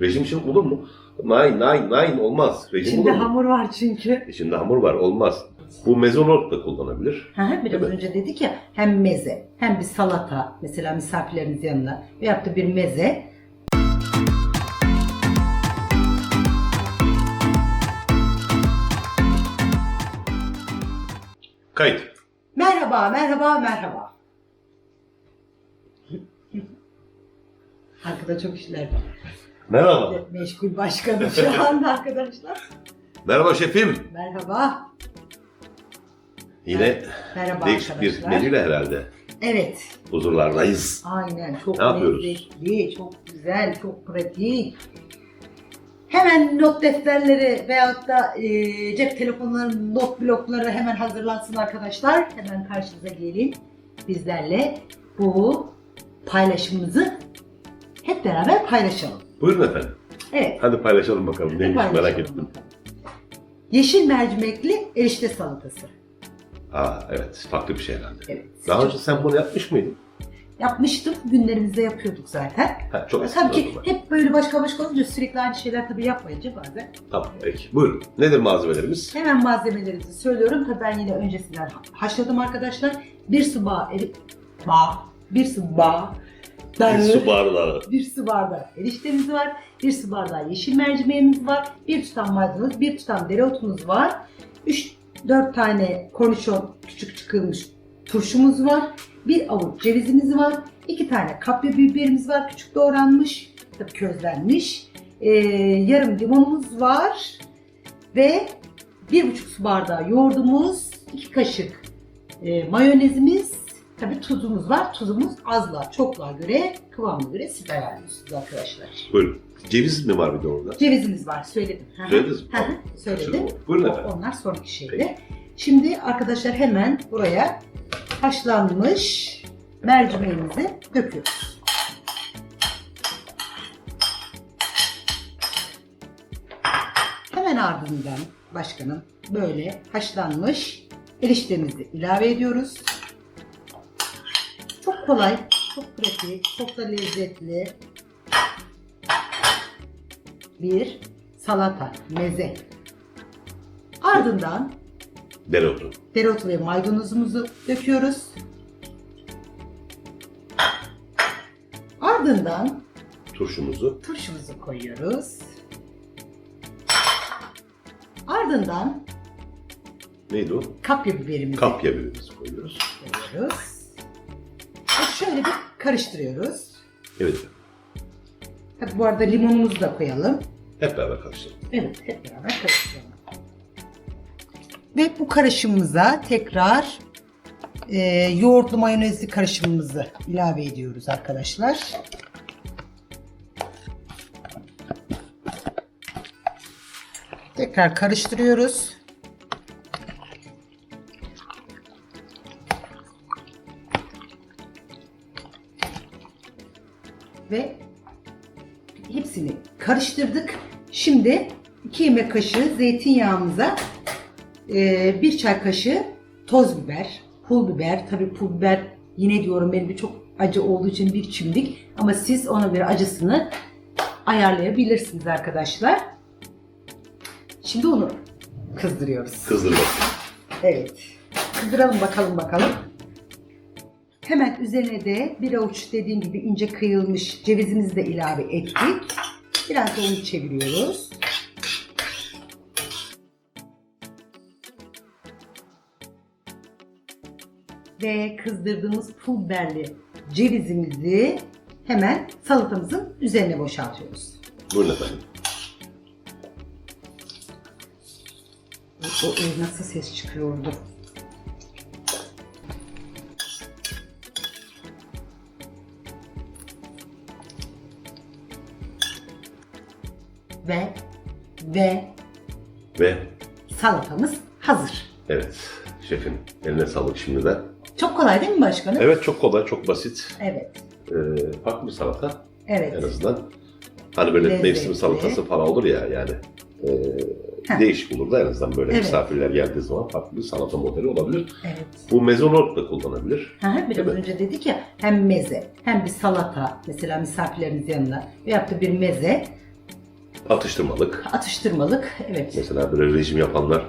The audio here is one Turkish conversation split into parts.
Rejim için olur mu? Nein, nein, nein olmaz. Rejim İçinde olur mu? hamur var çünkü. İçinde hamur var, olmaz. Bu mezonort da kullanabilir. Hı hı, Biraz Evet. önce dedik ya hem meze hem bir salata mesela misafirleriniz yanına veyahut da bir meze Kayıt. Merhaba, merhaba, merhaba. Arkada çok işler var. Merhaba. Meşgul başkanım şu anda arkadaşlar. Merhaba şefim. Merhaba. Yine Merhaba değişik bir arkadaşlar. menüyle herhalde Evet. huzurlardayız. Aynen çok Ne yapıyoruz? lezzetli, çok güzel, çok pratik. Hemen not defterleri veyahut da e, cep telefonlarının not blokları hemen hazırlansın arkadaşlar. Hemen karşınıza gelin. Bizlerle bu paylaşımımızı hep beraber paylaşalım. Buyurun efendim. Evet. Hadi paylaşalım bakalım. Neymiş paylaşalım merak ettim. Yeşil mercimekli erişte salatası. Aa evet farklı bir şey herhalde. Evet. Daha önce sen bunu yapmış mıydın? yapmıştım. Günlerimizde yapıyorduk zaten. Ha, çok eski Tabii ki hep böyle başka başka olunca sürekli aynı şeyler tabii yapmayınca bazen. Tamam peki. Buyurun. Nedir malzemelerimiz? Hemen malzemelerimizi söylüyorum. Tabii ben yine öncesinden haşladım arkadaşlar. Bir su eri, bağ, bir su bağı, Bir su bardağı. bir su bardağı eriştemiz var. Bir su bardağı yeşil mercimeğimiz var. Bir tutam maydanoz, bir tutam dereotumuz var. 3-4 tane kornişon küçük çıkılmış turşumuz var. Bir avuç cevizimiz var. iki tane kapya biberimiz var. Küçük doğranmış. Tabii közlenmiş. Ee, yarım limonumuz var. Ve bir buçuk su bardağı yoğurdumuz. iki kaşık e, mayonezimiz. Tabii tuzumuz var. Tuzumuz azla, çokluğa göre, kıvamına göre siz ayarlıyorsunuz arkadaşlar. Buyurun. Ceviz mi var bir de orada? Cevizimiz var, söyledim. Söylediniz mi? Söyledim. Buyurun efendim. Onlar sonraki şeydi. Peki. Şimdi arkadaşlar hemen buraya haşlanmış mercimeğimizi döküyoruz. Hemen ardından başkanım böyle haşlanmış eriştemizi ilave ediyoruz. Çok kolay, çok pratik, çok da lezzetli bir salata, meze. Ardından Dereotu. dereotu ve maydanozumuzu döküyoruz. Ardından Turşumuzu. turşumuzu koyuyoruz. Ardından Neydi o? kapya biberimizi Kapya biberimizi koyuyoruz. koyuyoruz. Şöyle bir karıştırıyoruz. Evet. Tabii bu arada limonumuzu da koyalım. Hep beraber karıştıralım. Evet, hep beraber karıştıralım. Ve bu karışımımıza tekrar e, yoğurtlu mayonezli karışımımızı ilave ediyoruz arkadaşlar. Tekrar karıştırıyoruz. Hepsini karıştırdık. Şimdi 2 yemek kaşığı zeytinyağımıza e, bir çay kaşığı toz biber, pul biber. Tabii pul biber yine diyorum benim çok acı olduğu için bir çimdik. Ama siz ona göre acısını ayarlayabilirsiniz arkadaşlar. Şimdi onu kızdırıyoruz. Kızdır bakayım. Evet. Kızdıralım bakalım bakalım. Hemen üzerine de bir avuç dediğim gibi ince kıyılmış cevizimizi de ilave ettik. Biraz da onu çeviriyoruz. Ve kızdırdığımız pul biberli cevizimizi hemen salatamızın üzerine boşaltıyoruz. Buyurun efendim. O, o nasıl ses çıkıyordu? Ve Ve salatamız hazır. evet şefim eline sağlık şimdiden. Çok kolay değil mi başkanım? Evet çok kolay, çok basit. Evet. Ee, farklı bir salata Evet. en azından. Hani böyle Lezzetli. mevsim salatası falan olur ya yani. Ee, Heh. değişik olur da en azından böyle Evet. misafirler geldiği zaman farklı bir salata modeli olabilir. Evet. Bu mezonort da kullanabilir. Hı hı, Biraz Evet. önce dedik ya hem meze hem bir salata mesela misafirleriniz yanına veyahut da bir meze Atıştırmalık. Atıştırmalık. Evet. Mesela böyle rejim yapanlar.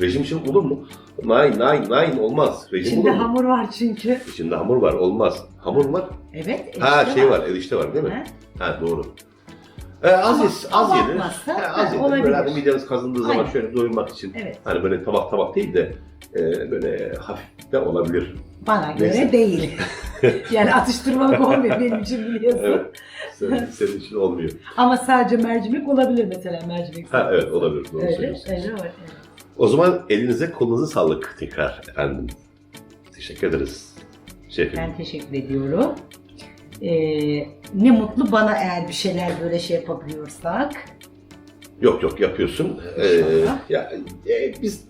Rejim için olur mu? Nine, nine, nine olmaz. Rejim İçinde olur mu? hamur var çünkü. İçinde hamur var. Olmaz. Hamur var. Evet. Ha erişte şey var. Erişte var değil mi? Ha, Ha doğru. Ee, az, Ama yes- az yenir. abartmazsa, Ha, ha, az olabilir. Böyle hani mideniz kazındığı zaman Aynen. şöyle doyurmak için. Evet. Hani böyle tabak tabak değil de e, böyle hafif de olabilir. Bana göre Neyse. değil. yani atıştırmalık olmuyor benim için biliyorsun. Evet. Senin, senin için olmuyor. Ama sadece mercimek olabilir mesela mercimek. Ha evet olabilir. Doğru Öyle, öyle. Evet. O zaman elinize kolunuza sağlık tekrar efendim. Teşekkür ederiz. Şefim. Ben teşekkür ediyorum. Ee, ne mutlu bana eğer bir şeyler böyle şey yapabiliyorsak. Yok yok yapıyorsun. Ee, İnşallah. ya e, biz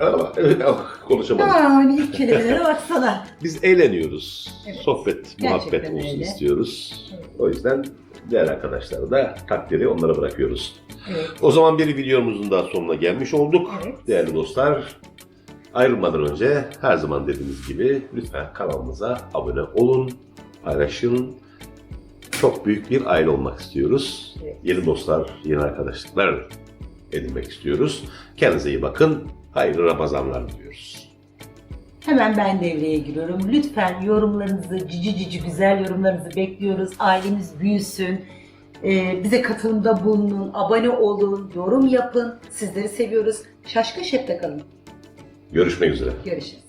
Ama, konuşamadım. Yani ilk kelimelere baksana. Biz eğleniyoruz. Evet. Sohbet, muhabbet Gerçekten olsun öyle. istiyoruz. Evet. O yüzden diğer arkadaşlara da takdiri onlara bırakıyoruz. Evet. O zaman bir videomuzun daha sonuna gelmiş olduk. Evet. Değerli dostlar, ayrılmadan önce her zaman dediğimiz gibi lütfen kanalımıza abone olun, paylaşın. Çok büyük bir aile olmak istiyoruz. Evet. Yeni dostlar, yeni arkadaşlıklar edinmek istiyoruz. Kendinize iyi bakın. Hayırlı Ramazanlar diliyoruz. Hemen ben devreye giriyorum. Lütfen yorumlarınızı, cici cici güzel yorumlarınızı bekliyoruz. Ailemiz büyüsün. Ee, bize katılımda bulunun, abone olun, yorum yapın. Sizleri seviyoruz. Şaşkın şefte kalın. Görüşmek üzere. Görüşürüz.